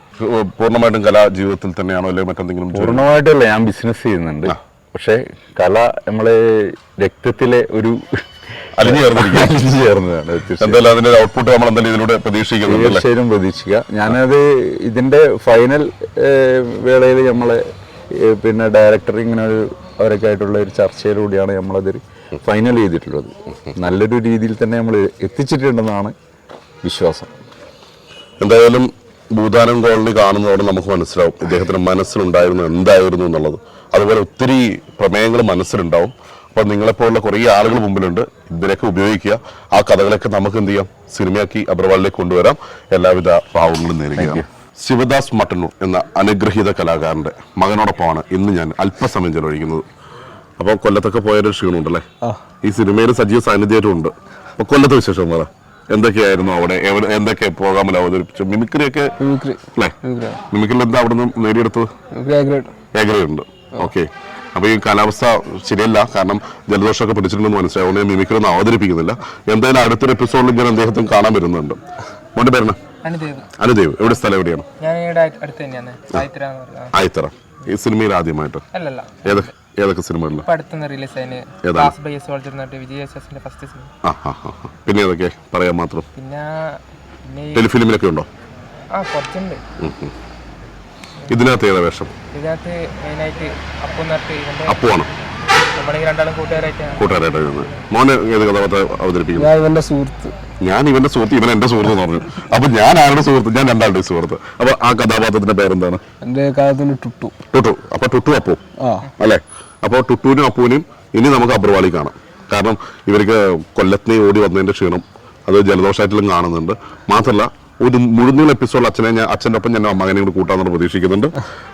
കലാജീവിതത്തിൽ തന്നെയാണോ അല്ലെങ്കിൽ മറ്റെന്തെങ്കിലും പൂർണമായിട്ടല്ല ഞാൻ ബിസിനസ് ചെയ്യുന്നുണ്ട്. പക്ഷേ കല നമ്മളെ രക്തത്തിലെ ഒരു അലിഞ്ഞു (laughs) ചേർന്നതാണ്. എന്തായാലും അതിന്റെ ഔട്ട്പുട്ട് നമ്മൾ എന്തായാലും ഇതിലൂടെ പ്രതീക്ഷിക്കുന്നു? തീർച്ചയായും പ്രതീക്ഷിക്കുക ഞാനത് ഇതിന്റെ ഫൈനൽ വേളയിൽ നമ്മളെ പിന്നെ ഡയറക്ടർ ഇങ്ങനെ ഒരു അവരൊക്കെ ആയിട്ടുള്ള ഒരു ചർച്ചയിലൂടെയാണ് നമ്മളത് ഫൈനൽ ചെയ്തിട്ടുള്ളത്. നല്ലൊരു രീതിയിൽ തന്നെ നമ്മൾ എത്തിച്ചിട്ടുണ്ടെന്നാണ് വിശ്വാസം. എന്തായാലും ഭൂതാനം കോളനി കാണുന്നതോടെ നമുക്ക് മനസ്സിലാവും ഇദ്ദേഹത്തിന്റെ മനസ്സിലുണ്ടായിരുന്നു എന്തായിരുന്നു എന്നുള്ളത്. അതുപോലെ ഒത്തിരി പ്രമേയങ്ങൾ മനസ്സിലുണ്ടാവും. അപ്പോൾ നിങ്ങളെപ്പോലുള്ള കുറേ ആളുകൾ മുമ്പിലുണ്ട്. ഇതിനൊക്കെ ഉപയോഗിക്കുക. ആ കഥകളൊക്കെ നമുക്ക് എന്ത് ചെയ്യാം? സിനിമയാക്കി അബ്രവാളിലേക്ക് കൊണ്ടുവരാം. എല്ലാവിധ ഭാവങ്ങളും നേരിടുക ശിവദാസ് മട്ടന്നൂർ എന്ന അനുഗ്രഹീത കലാകാരന്റെ മകനോടൊപ്പമാണ് ഇന്ന് ഞാൻ അല്പസമയം ചെലവഴിക്കുന്നത്. അപ്പോൾ കൊല്ലത്തൊക്കെ പോയൊരു ക്ഷീണമുണ്ടല്ലേ? ഈ സിനിമയിൽ സജീവ സാന്നിധ്യമായിട്ടും ഉണ്ട്. അപ്പോൾ കൊല്ലത്തെ വിശേഷം പറ. എന്തൊക്കെയായിരുന്നു അവിടെ? എന്തൊക്കെ പ്രോഗ്രാമിൽ അവതരിപ്പിച്ചു? മിമിക്രി ഒക്കെ മിമിക്രി. അല്ലേ? മിമിക്രിയിൽ എന്താ അവിടെ നിന്ന് നേടിയെടുത്തത് ഉണ്ട്. ഓക്കെ. അപ്പൊ ഈ കാലാവസ്ഥ ശരിയല്ല. കാരണം ജലദോഷമൊക്കെ പിടിച്ചിട്ടുണ്ടെന്ന് മനസ്സിലായി. അതുകൊണ്ട് ഞാൻ മിമിക്രി ഒന്നും അവതരിപ്പിക്കുന്നില്ല. എന്തായാലും അടുത്തൊരു എപ്പിസോഡിൽ ഞാൻ അദ്ദേഹത്തിന് കാണാൻ വരുന്നുണ്ട്. മോന്റെ പേരണ അനുദേവ്. എവിടെ സ്ഥലം എവിടെയാണ്? ആയിത്തറ ഈ സിനിമയിൽ ആദ്യമായിട്ട്? ഏതൊക്കെ ഏതൊക്കെ സിനിമകളിൽ റിലീസ് ആയതിന് ക്ലാസ് ബൈ സോൾജർ എന്നിട്ട് ഫസ്റ്റ് സിനിമ ആ ആ ആ ആ. പിന്നെ ഏതൊക്കെ? പറയാൻ മാത്രം. പിന്നെ ടെലിഫിലിമിലൊക്കെ ഉണ്ടോ? ആ കുറച്ചുണ്ട്. ഇതിനകത്ത് ഏതാ വേഷം? ഇതിനകത്ത് മെയിനായിട്ട് അപ്പു എന്നിട്ട് ഇവന്റെ അപ്പുവാണ് നമ്മുടെ ഈ രണ്ടാളും കൂട്ടുകാരായിട്ടാണ്. കൂട്ടുകാരായിട്ട് വരുന്നത്. മോനെ ഏത് കഥാപാത്രം അവതരിപ്പിക്കുന്നത് ഞാൻ ഇവന്റെ സുഹൃത്ത്. ഞാൻ ഇവന്റെ സുഹൃത്ത് ഇവൻ എന്റെ സുഹൃത്ത് എന്ന് പറഞ്ഞു. അപ്പൊ ഞാൻ ആരുടെ സുഹൃത്ത്? ഞാൻ രണ്ടാളുടെ സുഹൃത്ത്. അപ്പൊ ആ കഥാപാത്രത്തിന്റെ പേരെന്താണ്? എന്റെ കാലത്തിന് ടുട്ടു. ടുട്ടു. അപ്പൊ ടുട്ടു അപ്പു. അല്ലെ? അപ്പൊ ടുട്ടുവിനും അപ്പുവിനും ഇനി നമുക്ക് അബ്രവാളി കാണാം. കാരണം ഇവർക്ക് കൊല്ലത്തിനെ ഓടി വന്നതിന്റെ ക്ഷീണം അത് ജലദോഷമായിട്ടും കാണുന്നുണ്ട്. മാത്രമല്ല ഒരു മുഴുനൂൽ എപ്പിസോഡ് അച്ഛനെ ഞാൻ അച്ഛന്റെ ഒപ്പം ഞാൻ മകനെ കൂടി കൂട്ടാമെന്ന് പ്രതീക്ഷിക്കുന്നുണ്ട്.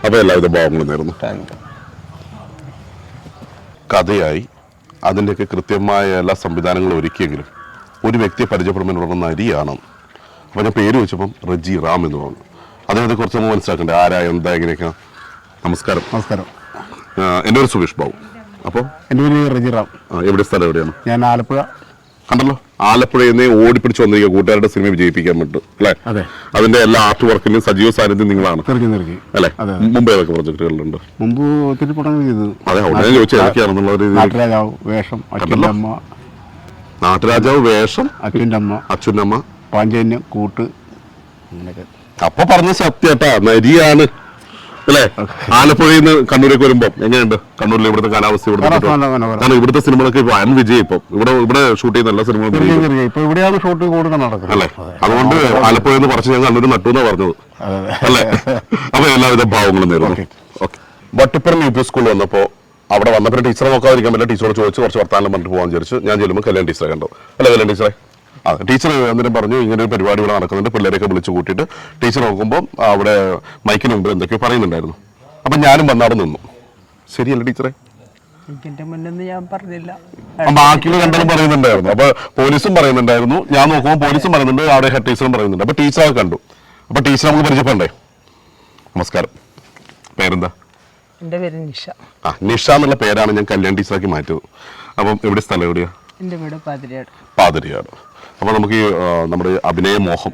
അപ്പോൾ എല്ലാവിധ ഭാവങ്ങളും നേരുന്നു. കഥയായി അതിന്റെയൊക്കെ കൃത്യമായ എല്ലാ സംവിധാനങ്ങളും ഒരുക്കിയെങ്കിലും ഒരു വ്യക്തിയെ പരിചയപ്പെടുമ്പോൾ ഉടനെ നരിയാണ്. അപ്പോൾ ഞാൻ പേര് വെച്ചപ്പം റജി റാം എന്ന് പറഞ്ഞു. അദ്ദേഹത്തെ കുറച്ച് നമ്മൾ മനസ്സിലാക്കണ്ടേ? ആരാ? എന്താ? എങ്ങനെയൊക്കെ? നമസ്കാരം. നമസ്കാരം. എന്റെ പേര് സുരേഷ് ബാബു. അപ്പോൾ എന്റെ പേര് റജി റാം. എവിടെ സ്ഥലം എവിടെയാണ്? ഞാൻ ആലപ്പുഴ. കണ്ടല്ലോ? ആലപ്പുഴയിൽ നിന്ന് ഓടിപ്പിടിച്ച് വന്നിരിക്കുക കൂട്ടുകാരുടെ സിനിമ വിജയിപ്പിക്കാൻ പറ്റും അല്ലെ? അതെ. അതിന്റെ എല്ലാ ആർട്ട് വർക്കിലും സജീവ സാന്നിധ്യം നിങ്ങളാണ്. അല്ലെ? മുമ്പേ ഏതൊക്കെ പ്രൊജക്ടുകളുണ്ട്? മുമ്പ് ഒത്തിരി പടങ്ങൾ ചെയ്തു. അതെ ഉടനെ ചോദിച്ചാണെന്നുള്ള നാട്ടുരാജാവ് വേഷം അച്ഛന്റെ അമ്മ. അച്ഛന്റെ അമ്മ. പാഞ്ചന്യം കൂട്ട്. അപ്പൊ പറഞ്ഞ സത്യേട്ടാ നരിയാണ്. അല്ലേ? ആലപ്പുഴയിൽ നിന്ന് കണ്ണൂരേക്ക് വരുമ്പോ എങ്ങനെയുണ്ട്? കണ്ണൂരിൽ ഇവിടുത്തെ കാലാവസ്ഥ ഇവിടുത്തെ നല്ല. കാരണം ഇവിടുത്തെ സിനിമകളൊക്കെ ഇപ്പൊ അൻ വിജയം ഇപ്പൊ. ഇവിടെ ഇവിടെ ഷൂട്ട് ചെയ്യുന്ന എല്ലാ സിനിമകളും ഇപ്പൊ ഇവിടെയാണ് ഷൂട്ട് കൂടുതൽ നടക്കുന്നത്. അല്ലേ? അതുകൊണ്ട് ആലപ്പുഴ എന്ന് പറിച്ച് ഞാൻ കണ്ണൂർ നട്ടു എന്നാ പറഞ്ഞത്. അല്ലേ? അപ്പൊ എല്ലാവിധ ഭാവങ്ങളും നേരുന്നു. ഓക്കെ വട്ടിപ്പുറം യു പി സ്കൂളിൽ വന്നപ്പോ അവിടെ വന്നപ്പോൾ ടീച്ചറെ നോക്കാതിരിക്കാൻ പറ്റില്ല. ടീച്ചറോട് ചോദിച്ചു കുറച്ച് വർത്താനം പറഞ്ഞിട്ട് പോകാൻ വിചാരിച്ചു ഞാൻ ചെല്ലുമ്പോൾ കല്യാൺ ടീച്ചറെ കണ്ടു. അല്ലേ കല്യാൺ ടീച്ചറെ? ആ ടീച്ചർ അന്നേരം പറഞ്ഞു ഇങ്ങനെ ഒരു പരിപാടി ഇവിടെ നടക്കുന്നുണ്ട് പിള്ളേരെയൊക്കെ വിളിച്ചു കൂട്ടിയിട്ട് ടീച്ചർ നോക്കുമ്പോൾ അവിടെ മൈക്കിന് മുമ്പ് എന്തൊക്കെയോ പറയുന്നുണ്ടായിരുന്നു. അപ്പൊ ഞാനും വന്നവിടെ നിന്നു. ശരിയല്ല ടീച്ചറെ? എന്റെ മുന്നെന്ന് ഞാൻ പറഞ്ഞില്ല. അപ്പൊ ബാക്കിയുള്ള രണ്ടാളും പറയുന്നുണ്ടായിരുന്നു. അപ്പൊ പോലീസും പറയുന്നുണ്ടായിരുന്നു. ഞാൻ നോക്കുമ്പോൾ പോലീസും പറയുന്നുണ്ട് അവിടെ ഹെഡ് ടീച്ചറും പറയുന്നുണ്ട്. അപ്പൊ ടീച്ചറെ കണ്ടു. അപ്പൊ ടീച്ചർ നമുക്ക് പരിചയപ്പെടണ്ടേ? നമസ്കാരം. പേരെന്താ? എന്റെ പേര് നിഷ. ആ നിഷ എന്നുള്ള പേരാണ് ഞാൻ കല്യാൺ ടീച്ചറാക്കി മാറ്റിയത്. അപ്പം എവിടെ സ്ഥലം എവിടെയാ? എന്റെ വീട് പാതിരിയാട് പാതിരിയാട് അപ്പൊ നമുക്ക് ഈ നമ്മുടെ അഭിനയ മോഹം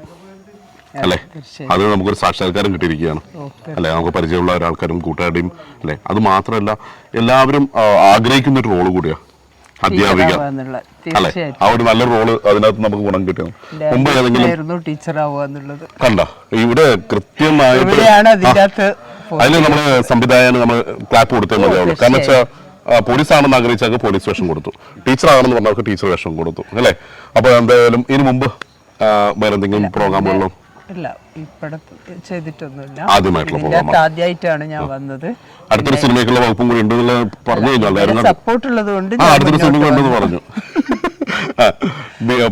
അല്ലേ? അത് നമുക്കൊരു സാക്ഷാത്കാരം കിട്ടിയിരിക്കുകയാണ്. അല്ലെ? നമുക്ക് പരിചയമുള്ള ഒരാൾക്കാരും കൂട്ടുകാരുടെയും അല്ലെ? അത് മാത്രമല്ല എല്ലാവരും ആഗ്രഹിക്കുന്ന ഒരു റോൾ കൂടിയാ. അധ്യാപിക. അല്ലെ? ആ ഒരു നല്ല റോൾ അതിനകത്ത് നമുക്ക് ഗുണം കിട്ടിയത് മുമ്പ് ഏതെങ്കിലും ടീച്ചർ ആവുക കണ്ട? ഇവിടെ കൃത്യമായിട്ട് അതിന് നമ്മൾ സംവിധായകന് നമ്മൾ ക്ലാപ്പ് കൊടുത്തേ മതിയാവുള്ളൂ. കാരണം വെച്ചാൽ പോലീസ് ആണെന്ന് ആഗ്രഹിച്ചാൽ പോലീസ് വേഷം കൊടുത്തു. ടീച്ചർ ആണെന്ന് പറഞ്ഞവർക്ക് ടീച്ചർ വേഷം കൊടുത്തു. അല്ലേ? അപ്പോൾ എന്തായാലും ഇതിനു മുമ്പ് ആ, വേറെ എന്തെങ്കിലും പ്രോഗ്രാമുകളിലും ഇല്ല ചെയ്തിട്ടൊന്നുമില്ല. ആദ്യമായിട്ടാണ് ഞാൻ വന്നത്. അടുത്തൊരു സിനിമയ്ക്കുള്ള വകുപ്പും കൂടി ഉണ്ടെന്നുള്ള പറഞ്ഞു സപ്പോർട്ട് ഉള്ളത് കൊണ്ട് ആ അടുത്തൊരു സിനിമ ഉണ്ടെന്ന് പറഞ്ഞു.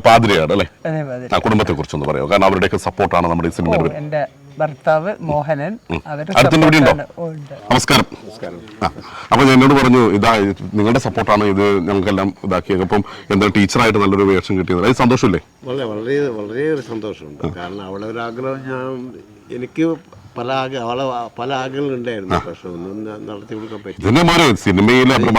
പാതിരിയാണ് അല്ലേ? അതേമാതിരി ആ കുടുംബത്തെ കുറിച്ചൊന്ന് പറയാം കാരണം അവരുടെയൊക്കെ സപ്പോർട്ടാണ് നമ്മുടെ ഈ എന്റെ ഭർത്താവ് മോഹനൻ. അവർ അടുത്തുണ്ട് ഉണ്ട്? നമസ്കാരം. ആ, അപ്പൊ ഞാൻ എന്നോട് പറഞ്ഞു ഇതാ നിങ്ങളുടെ സപ്പോർട്ടാണ് ഇത് ഞങ്ങൾക്കെല്ലാം ഇതാക്കിയത് അപ്പം എന്താ ടീച്ചറായിട്ട് നല്ലൊരു വേഷം കിട്ടിയത്. അത് സന്തോഷമില്ലേ? വളരെ വളരെ വളരെ സന്തോഷമുണ്ട്. കാരണം അവളെ ഒരു ആഗ്രഹം ഞാൻ എനിക്ക് പല പല ആഗ്രഹങ്ങളുണ്ടായിരുന്നു. പക്ഷെ ഒന്നും നടത്തി കൊടുക്കാൻ പറ്റി. സിനിമയിലെ നടത്തി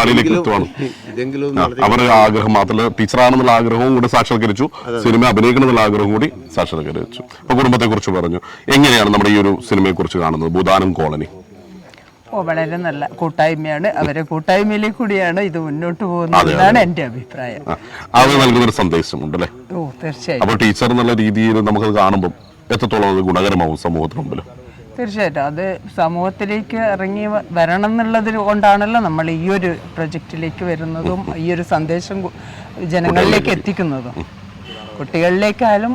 അവരുടെ ആഗ്രഹം മാത്രമല്ല ടീച്ചറാണെന്നുള്ള ആഗ്രഹവും കൂടെ സാക്ഷാത്കരിച്ചു. സിനിമ അഭിനയിക്കണം എന്നുള്ള ആഗ്രഹവും കൂടി സാക്ഷാത്കരിച്ചു. അപ്പൊ കുടുംബത്തെ കുറിച്ച് പറഞ്ഞു. എങ്ങനെയാണ് നമ്മുടെ ഈ ഒരു സിനിമയെ കുറിച്ച് കാണുന്നത്? ഭൂതാനം കോളനി. ഓ വളരെ നല്ല കൂട്ടായ്മയാണ്. അവരെ കൂട്ടായ്മയിലേക്ക് കൂടിയാണ് ഇത് മുന്നോട്ട് പോകുന്നത് എന്നാണ് എന്റെ അഭിപ്രായം. ആ, അത് നൽകുന്ന ഒരു സന്ദേശമുണ്ട് അല്ലേ ഓ തീർച്ചയായും. അപ്പൊ ടീച്ചർ എന്നുള്ള രീതിയിൽ നമുക്കത് കാണുമ്പോൾ എത്രത്തോളം അത് ഗുണകരമാവും സമൂഹത്തിന് മുമ്പിൽ തീർച്ചയായിട്ടും. അത് സമൂഹത്തിലേക്ക് ഇറങ്ങി വരണം എന്നുള്ളത് കൊണ്ടാണല്ലോ നമ്മൾ ഈ ഒരു പ്രൊജക്റ്റിലേക്ക് വരുന്നതും ഈ ഒരു സന്ദേശം ജനങ്ങളിലേക്ക് എത്തിക്കുന്നതും. കുട്ടികളിലേക്കായാലും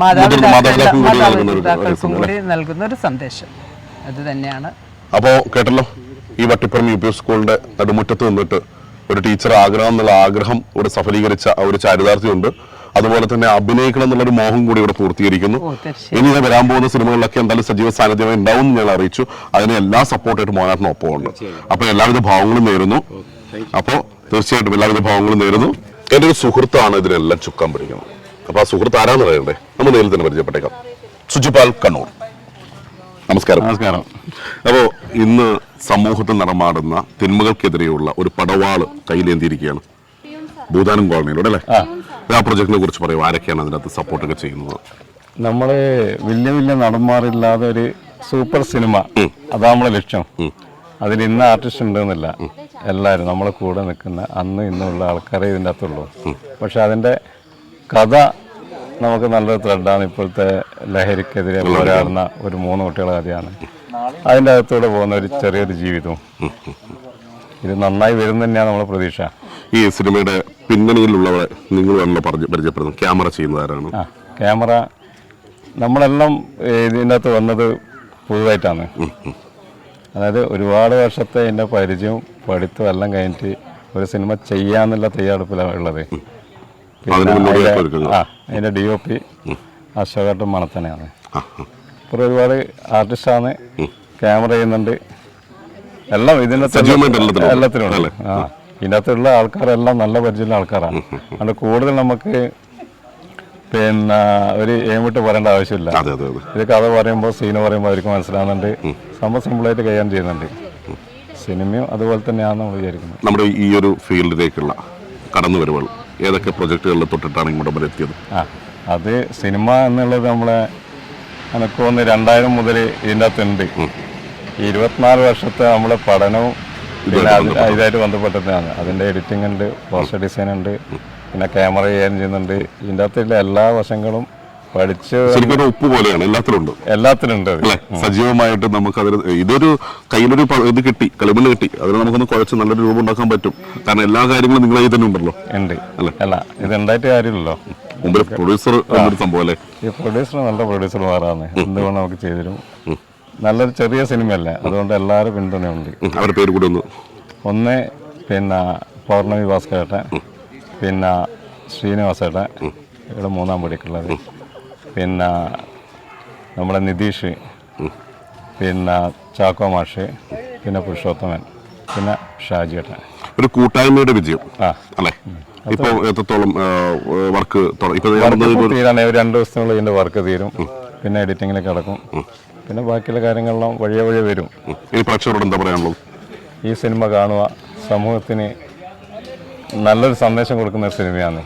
മാതാപിതാക്കൾക്കും കൂടി നൽകുന്ന ഒരു സന്ദേശം. അത് തന്നെയാണ്. അപ്പോൾ കേട്ടല്ലോ ഈ വട്ടിപ്പുറം യു പി എസ് സ്കൂളിന്റെ നടുമുറ്റത്ത് നിന്നിട്ട് ഒരു ടീച്ചർ ആഗ്രഹം എന്നുള്ള ആഗ്രഹം ഇവിടെ സഫലീകരിച്ച ഒരു ചാരിതാർത്ഥ്യമുണ്ട്. അതുപോലെ തന്നെ അഭിനയിക്കണം എന്നുള്ളൊരു മോഹം കൂടി ഇവിടെ പൂർത്തീകരിക്കുന്നു. ഇനി ഇത് വരാൻ പോകുന്ന സിനിമകളിലൊക്കെ എന്തായാലും സജീവ സാന്നിധ്യമായി ഉണ്ടാവും എന്ന് ഞാൻ അറിയിച്ചു. അതിന് എല്ലാ സപ്പോർട്ടായിട്ട് മോനാട്ടിന് ഒപ്പമുണ്ട്. അപ്പൊ എല്ലാവിധ ഭാവങ്ങളും നേരുന്നു. അപ്പോൾ തീർച്ചയായിട്ടും എല്ലാവിധ ഭാവങ്ങളും നേരുന്നു. എന്റെ ഒരു സുഹൃത്താണ് ഇതിനെല്ലാം ചുക്കാൻ പിടിക്കുന്നത് അപ്പൊ ആ സുഹൃത്ത് ആരാന്ന് അറിയണ്ടേ നമ്മൾ നേരിൽ തന്നെ പരിചയപ്പെട്ടേക്കാം. സുജിപാൽ കണ്ണൂർ. നമസ്കാരം. നമസ്കാരം. അപ്പോ ഇന്ന് സമൂഹത്തിൽ നടമാടുന്ന തിന്മകൾക്കെതിരെയുള്ള ഒരു പടവാൾ കയ്യിലേന്തിയിരിക്കുകയാണ്? ഭൂതാനം കോളനിയിലൂടെ അല്ലേ? ആ പ്രൊജക്ടിനെ കുറിച്ച് പറയും. ആരൊക്കെയാണ് അതിനകത്ത് സപ്പോർട്ടൊക്കെ ചെയ്യുന്നത്? നമ്മൾ വലിയ വലിയ നടന്മാരില്ലാതെ ഒരു സൂപ്പർ സിനിമ. അതാ നമ്മളെ ലക്ഷ്യം. അതിൽ ഇന്ന ആർട്ടിസ്റ്റ് ഉണ്ടെന്നില്ല. എല്ലാവരും നമ്മളെ കൂടെ നിൽക്കുന്ന അന്ന് ഇന്നുള്ള ആൾക്കാരെ ഇതിന്റെ അകത്തുള്ളൂ പക്ഷെ അതിന്റെ കഥ നമുക്ക് നല്ലൊരു ത്രെഡാണ് ഇപ്പോഴത്തെ ലഹരിക്കെതിരെ പോരാടുന്ന ഒരു മൂന്ന് കുട്ടികളെ കഥയാണ്. അതിന്റെ അകത്തൂടെ പോകുന്ന ഒരു ചെറിയൊരു ജീവിതവും. ഇത് നന്നായി വരും തന്നെയാണ് നമ്മളെ പ്രതീക്ഷ. ഈ സിനിമയുടെ പിന്നണിയിലുള്ളവരെ നിങ്ങൾ തന്നെ പറഞ്ഞു പരിചയപ്പെടുന്നു ക്യാമറ ചെയ്യുന്നതാരാണ് ക്യാമറ നമ്മളെല്ലാം ഇതിനകത്ത് വന്നത് പുതുതായിട്ടാണ്. അതായത് ഒരുപാട് വർഷത്തെ എന്റെ പരിചയവും പഠിത്തവും എല്ലാം കഴിഞ്ഞിട്ട് ഒരു സിനിമ ചെയ്യാന്നുള്ള തയ്യാറെടുപ്പിലാണ് ഉള്ളത്. ആ അതിന്റെ ഡി ഒ പി അശോകട്ടും മണത്തനെയാണ്. ഇപ്പോൾ ഒരുപാട് ആർട്ടിസ്റ്റാണ് ക്യാമറ ചെയ്യുന്നുണ്ട്. എല്ലാം ഇതിന്റെ എല്ലാത്തിനും? ആ. ഇതിന്റെ അകത്തുള്ള ആൾക്കാരെല്ലാം നല്ല പരിചയമുള്ള ആൾക്കാരാണ്. അതുകൊണ്ട് കൂടുതൽ നമുക്ക് പിന്നെ ഒരു ഏമിട്ട് പറയേണ്ട ആവശ്യമില്ല. ഇത് കഥ പറയുമ്പോൾ സീന് പറയുമ്പോൾ അവർക്ക് മനസ്സിലാവുന്നുണ്ട്. സംഭവം സിമ്പിളായിട്ട് കൈകാര്യം ചെയ്യുന്നുണ്ട്. സിനിമയും അതുപോലെ തന്നെയാണ് നമ്മൾ വിചാരിക്കുന്നത് നമ്മുടെ ഈ ഒരു ഫീൽഡിലേക്കുള്ള കടന്നു വരുവൾ ഏതൊക്കെ പ്രൊജക്ടുകളിൽ തൊട്ടിട്ടാണ് ഇങ്ങോട്ട് വരെ എത്തിയത്? ആ അത് സിനിമ എന്നുള്ളത് നമ്മളെ എനിക്ക് തോന്നുന്നു രണ്ടായിരം മുതൽ ഇതിന്റെ അകത്തുണ്ട്. ഇരുപത്തിനാല് വർഷത്തെ നമ്മളെ പഠനവും പിന്നെ ഇതായിട്ട് ബന്ധപ്പെട്ടതാണ് അതിന്റെ എഡിറ്റിംഗ് ഉണ്ട് പോസ്റ്റർ ഡിസൈൻ ഉണ്ട് പിന്നെ ക്യാമറ ചെയ്യാൻ ചെയ്യുന്നുണ്ട്. ഇതിന്റെ അകത്തുള്ള എല്ലാ വശങ്ങളും പഠിച്ച് ശരിക്കും ഉപ്പ് പോലെയാണ് എല്ലാത്തിലും എല്ലാത്തിലുണ്ട് അല്ലെ? സജീവമായിട്ട് നമുക്ക് അതിൽ ഇതൊരു കയ്യിലൊരു ഇത് കിട്ടി കളിമണ്ണ് കിട്ടി. അതിന് നമുക്കൊന്ന് കുഴച്ച് നല്ലൊരു രൂപം ഉണ്ടാക്കാൻ പറ്റും. കാരണം എല്ലാ കാര്യങ്ങളും നിങ്ങൾ തന്നെ ഉണ്ടല്ലോ. ഉണ്ട്. അല്ല? ഇത് ഉണ്ടായിട്ട് കാര്യമില്ലല്ലോ. മുമ്പിൽ പ്രൊഡ്യൂസർ എന്നൊരു സംഭവം അല്ലേ? ഈ പ്രൊഡ്യൂസർ നല്ല പ്രൊഡ്യൂസർമാരാണ് എന്തുകൊണ്ട് നമുക്ക് ചെയ്തു തരും നല്ലൊരു ചെറിയ സിനിമയല്ലേ. അതുകൊണ്ട് എല്ലാവരും പിന്തുണയുണ്ട്. അവരുടെ പേര് കൂടെ ഒന്ന്. ഒന്ന് പിന്നെ പൗർണമി ഭാസ്കരേട്ടൻ പിന്നെ ശ്രീനിവാസേട്ടൻ ഇവിടെ മൂന്നാം പടിക്കുള്ളത്. പിന്നെ നമ്മുടെ നിതീഷ് പിന്നെ ചാക്കോ മാഷ് പിന്നെ പുരുഷോത്തമൻ പിന്നെ ഷാജിയേട്ടൻ ഒരു കൂട്ടായ്മയുടെ വിജയം ആ. അല്ലേ? ഇപ്പൊ എത്രത്തോളം വർക്ക് ഒരു രണ്ട് ദിവസത്തിനുള്ളിൽ ഇതിന്റെ വർക്ക് തീരും. പിന്നെ എഡിറ്റിങ്ങിലേക്ക് കിടക്കും പിന്നെ ബാക്കിയുള്ള കാര്യങ്ങളെല്ലാം വഴിയെ വഴിയെ വരും. ഈ ഇനി പ്രേക്ഷകരോട് എന്താ പറയാനുള്ളത്? ഈ സിനിമ കാണുക സമൂഹത്തിന് നല്ലൊരു സന്ദേശം കൊടുക്കുന്ന ഒരു സിനിമയാണ്.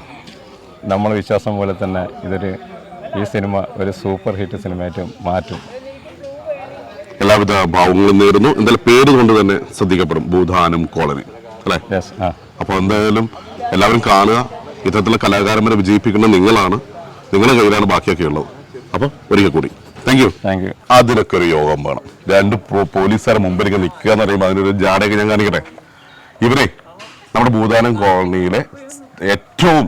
നമ്മൾ വിശ്വാസം പോലെ തന്നെ ഇതൊരു ഈ സിനിമ ഒരു സൂപ്പർ ഹിറ്റ് സിനിമയായിട്ട് മാറ്റും. എല്ലാവിധ ഭാവങ്ങളും നേരുന്നു. എന്തായാലും പേര് കൊണ്ട് തന്നെ ശ്രദ്ധിക്കപ്പെടും ഭൂതാനം കോളനി. അല്ലേ? അപ്പോൾ എന്തായാലും എല്ലാവരും കാണുക. ഇത്തരത്തിലുള്ള കലാകാരന്മാരെ വിജയിപ്പിക്കുന്ന നിങ്ങളാണ്. നിങ്ങളുടെ കയ്യിലാണ് ബാക്കിയൊക്കെ ഉള്ളത് അപ്പോൾ ഒരിക്കൽ കൂടി. താങ്ക് യു താങ്ക് യു അതിനൊക്കെ ഒരു യോഗം വേണം. രണ്ട് പോലീസുകാരെ മുമ്പിലേക്ക് നിൽക്കുക എന്ന് പറയുമ്പോൾ അതിനൊരു ജാടക ഞാൻ കാണിക്കട്ടെ? ഇവരെ നമ്മുടെ ഭൂതാനം കോളനിയിലെ ഏറ്റവും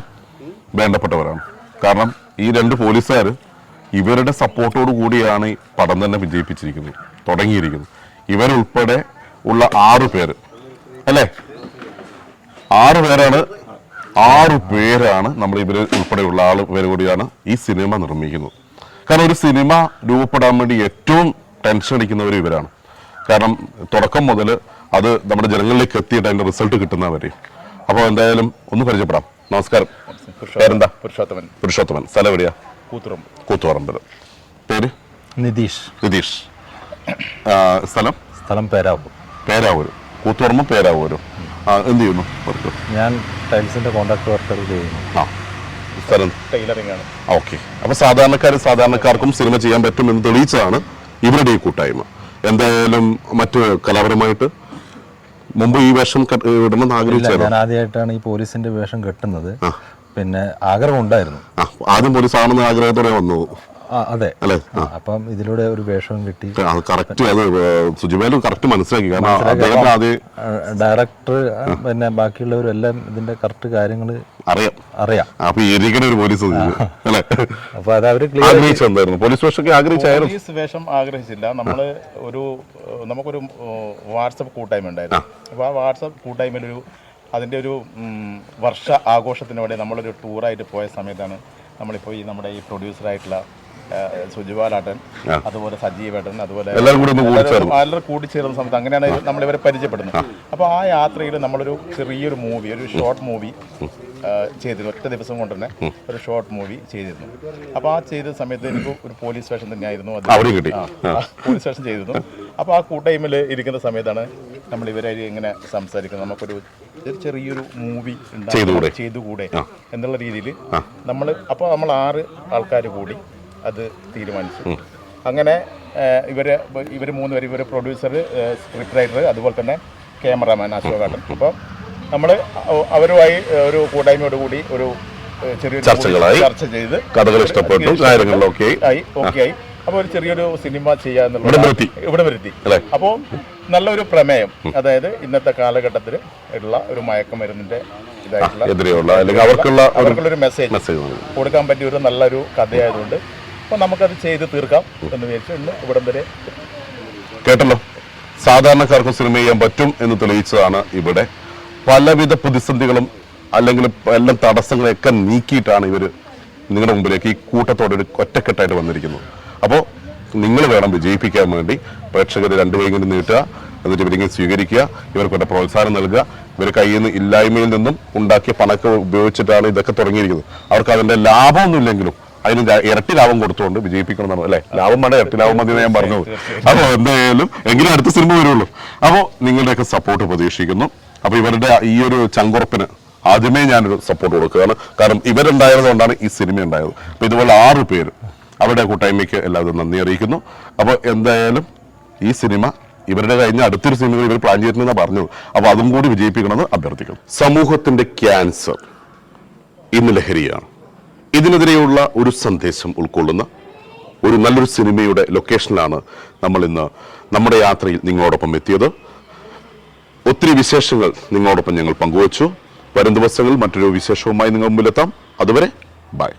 വേണ്ടപ്പെട്ടവരാണ്. കാരണം ഈ രണ്ട് പോലീസുകാർ ഇവരുടെ സപ്പോർട്ടോട് കൂടിയാണ് ഈ പടം തന്നെ വിജയിപ്പിച്ചിരിക്കുന്നത് തുടങ്ങിയിരിക്കുന്നത്. ഇവരുൾപ്പെടെ ഉള്ള ആറ് പേര്. അല്ലേ? ആറ് പേരാണ് ആറ് പേരാണ് നമ്മൾ ഇവർ ഉൾപ്പെടെയുള്ള ആൾ പേര് കൂടിയാണ് ഈ സിനിമ നിർമ്മിക്കുന്നത്. കാരണം ഒരു സിനിമ രൂപപ്പെടാൻ വേണ്ടി ഏറ്റവും ടെൻഷൻ അടിക്കുന്നവർ ഇവരാണ്. കാരണം തുടക്കം മുതൽ അത് നമ്മുടെ ജനങ്ങളിലേക്ക് എത്തിയിട്ട് അതിന്റെ റിസൾട്ട് കിട്ടുന്നവരെ അപ്പോൾ എന്തായാലും ഒന്ന് പരിചയപ്പെടാം. നമസ്കാരം. പേരെന്താ? പുരുഷോത്തമൻ. പുരുഷോത്തമൻ. സ്ഥലം എവിടെയാ? കൂത്തുറം കൂത്തുപറമ്പിൽ പേര്? നിതീഷ്. നിതീഷ്. സ്ഥലം? സ്ഥലം പേരാവൂർ. പേരാവൂർ. കൂത്തുപറമ്പ് പേരാവൂരും. എന്ത് ചെയ്യുന്നു? വർക്ക്? ഞാൻ ടൈൽസിന്റെ കോൺട്രാക്ട് വർക്കർ ചെയ്യുന്നു. ആ. സ്ഥലം ടൈലറിംഗ് ആണ് ഓക്കെ. അപ്പൊ സാധാരണക്കാരും സാധാരണക്കാർക്കും സിനിമ ചെയ്യാൻ പറ്റും എന്ന് തെളിയിച്ചതാണ് ഇവരുടെ ഈ കൂട്ടായ്മ. എന്തായാലും മറ്റു കലാപരമായിട്ട് മുമ്പ് ഈ വേഷം ഇടണമെന്ന് ഞാൻ ആദ്യമായിട്ടാണ് ഈ പോലീസിന്റെ വേഷം കെട്ടുന്നത്. പിന്നെ ആഗ്രഹം ഉണ്ടായിരുന്നു ആദ്യം പോലീസ് ആണെന്ന് ആഗ്രഹത്തോടെ വന്നു. അതെ. അല്ലേ? അപ്പം ഇതിലൂടെ ഒരു വേഷം കിട്ടി. അത് കറക്റ്റ് സുജിമേലും കറക്റ്റ് മനസ്സിലാക്കി. കാരണം ഡയറക്ടർ പിന്നെ ബാക്കിയുള്ളവരും എല്ലാം ഇതിന്റെ കറക്റ്റ് കാര്യങ്ങൾ അറിയാം. അറിയാം. അപ്പൊ ഇരിക്കുന്ന ഒരു പോലീസ് അല്ലെ? അപ്പൊ അത് അവർ ക്ലിയർ ആഗ്രഹിച്ചെന്തായിരുന്നു പോലീസ് വേഷമൊക്കെ ആഗ്രഹിച്ചായിരുന്നു. പോലീസ് വേഷം ആഗ്രഹിച്ചില്ല. നമ്മൾ ഒരു നമുക്കൊരു വാട്സപ്പ് കൂട്ടായ്മ ഉണ്ടായിരുന്നു. അപ്പോൾ ആ വാട്സപ്പ് കൂട്ടായ്മയിൽ ഒരു അതിന്റെ ഒരു വർഷ ആഘോഷത്തിന് വേണ്ടി നമ്മളൊരു ടൂറായിട്ട് പോയ സമയത്താണ് നമ്മളിപ്പോൾ ഈ നമ്മുടെ ഈ പ്രൊഡ്യൂസറായിട്ടുള്ള സുജുവാലാട്ടൻ അതുപോലെ സജീവേട്ടൻ അതുപോലെ എല്ലാവരും കൂടിച്ചേർന്നു. സമയത്ത് അങ്ങനെയാണ് നമ്മൾ ഇവരെ പരിചയപ്പെടുന്നത്. അപ്പോൾ ആ യാത്രയിൽ നമ്മളൊരു ചെറിയൊരു മൂവി ഒരു ഷോർട്ട് മൂവി ചെയ്തിരുന്നു. ഒറ്റ ദിവസം കൊണ്ട് തന്നെ ഒരു ഷോർട്ട് മൂവി ചെയ്തിരുന്നു. അപ്പോൾ ആ ചെയ്ത സമയത്ത് എനിക്ക് ഒരു പോലീസ് സ്റ്റേഷൻ തന്നെയായിരുന്നു അത്. പോലീസ് സ്റ്റേഷൻ ചെയ്തിരുന്നു. അപ്പോൾ ആ കൂട്ടായ്മയിൽ ഇരിക്കുന്ന സമയത്താണ് നമ്മൾ ഇവരായി ഇങ്ങനെ സംസാരിക്കുന്നത്. നമുക്കൊരു ഒരു ചെറിയൊരു മൂവി? ചെയ്തുകൂടെ? എന്നുള്ള രീതിയിൽ നമ്മൾ അപ്പോൾ നമ്മൾ ആറ് ആൾക്കാർ കൂടി അത് തീരുമാനിച്ചു. അങ്ങനെ ഇവർ ഇവർ മൂന്ന് പേര് ഇവർ പ്രൊഡ്യൂസർ സ്ക്രിപ്റ്റ് റൈറ്റർ അതുപോലെ തന്നെ ക്യാമറാമാൻ അശോകാട്ടൻ. അപ്പം നമ്മൾ അവരുമായി ഒരു കൂട്ടായ്മയോട് കൂടി ഒരു ചെറിയ ചർച്ചകളായി. ചർച്ച ചെയ്ത് കഥകൾ ഇഷ്ടപ്പെട്ടു, കാര്യങ്ങളിലൊക്കെ ആയി. ഓക്കെ ആയി അപ്പോൾ ഒരു ചെറിയൊരു സിനിമ ചെയ്യാന്നുള്ളത് ഇവിടെ വരുത്തി. അപ്പോൾ നല്ലൊരു പ്രമേയം അതായത് ഇന്നത്തെ കാലഘട്ടത്തിൽ ഉള്ള ഒരു മയക്കുമരുന്നിന്റെ ഇതായിട്ടുള്ള അവർക്കുള്ള ഒരു മെസ്സേജ് കൊടുക്കാൻ പറ്റിയ ഒരു നല്ലൊരു കഥയായതുകൊണ്ട് അപ്പോൾ നമുക്കത് ചെയ്ത് തീർക്കാം എന്ന് വിചാരിച്ചു ഇന്ന് ഇവിടം വരെ കേട്ടല്ലോ? സാധാരണക്കാർക്ക് സിനിമ ചെയ്യാൻ പറ്റും എന്ന് തെളിയിച്ചതാണ് ഇവിടെ. പലവിധ പ്രതിസന്ധികളും അല്ലെങ്കിൽ എല്ലാം തടസ്സങ്ങളെയൊക്കെ നീക്കിയിട്ടാണ് ഇവർ നിങ്ങളുടെ മുമ്പിലേക്ക് ഈ കൂട്ടത്തോടെ ഒരു ഒറ്റക്കെട്ടായിട്ട് വന്നിരിക്കുന്നത്. അപ്പോൾ നിങ്ങൾ വേണം വിജയിപ്പിക്കാൻ വേണ്ടി പ്രേക്ഷകർ രണ്ടുപേരും കൂടി നീട്ടുക എന്നിട്ട് ഇവരിങ്ങനെ സ്വീകരിക്കുക ഇവർക്ക് വേണ്ട പ്രോത്സാഹനം നൽകുക. ഇവർ കയ്യിൽ നിന്ന് ഇല്ലായ്മയിൽ നിന്നും ഉണ്ടാക്കിയ പണക്കെ ഉപയോഗിച്ചിട്ടാണ് ഇതൊക്കെ തുടങ്ങിയിരിക്കുന്നത്. അവർക്ക് അതിന്റെ ലാഭമൊന്നും ഇല്ലെങ്കിലും അതിന് ഇരട്ടി ലാഭം കൊടുത്തുകൊണ്ട് വിജയിപ്പിക്കണം എന്നാണ്. അല്ലെ? ലാഭം വേണ്ട ഇരട്ടി ലാഭം മതി ഞാൻ പറഞ്ഞത് അപ്പോൾ എന്തായാലും എങ്കിലും അടുത്ത സിനിമ വരുള്ളൂ. അപ്പോൾ നിങ്ങളുടെയൊക്കെ സപ്പോർട്ട് പ്രതീക്ഷിക്കുന്നു. അപ്പോൾ ഇവരുടെ ഈ ഒരു ചങ്കുറപ്പിന് ആദ്യമേ ഞാനൊരു സപ്പോർട്ട് കൊടുക്കുകയാണ് കാരണം ഇവരുണ്ടായത് കൊണ്ടാണ് ഈ സിനിമ ഉണ്ടായത്. അപ്പോൾ ഇതുപോലെ ആറ് പേര് അവരുടെ കൂട്ടായ്മയ്ക്ക് എല്ലാവരും നന്ദി അറിയിക്കുന്നു. അപ്പോൾ എന്തായാലും ഈ സിനിമ ഇവരുടെ കഴിഞ്ഞ അടുത്തൊരു സിനിമ ഇവർ പ്ലാൻ ചെയ്തിട്ടുണ്ടെന്ന് പറഞ്ഞു. അപ്പോൾ അതും കൂടി വിജയിപ്പിക്കണമെന്ന് അഭ്യർത്ഥിക്കുന്നു. സമൂഹത്തിന്റെ ക്യാൻസർ ഇന്ന് ലഹരിയാണ്. ഇതിനെതിരെയുള്ള ഒരു സന്ദേശം ഉൾക്കൊള്ളുന്ന ഒരു നല്ലൊരു സിനിമയുടെ ലൊക്കേഷനിലാണ് നമ്മൾ ഇന്ന് നമ്മുടെ യാത്രയിൽ നിങ്ങളോടൊപ്പം എത്തിയത്. ഒത്തിരി വിശേഷങ്ങൾ നിങ്ങളോടൊപ്പം ഞങ്ങൾ പങ്കുവച്ചു. വരും ദിവസങ്ങളിൽ മറ്റൊരു വിശേഷവുമായി നിങ്ങൾ മുമ്പിലെത്താം. അതുവരെ ബൈ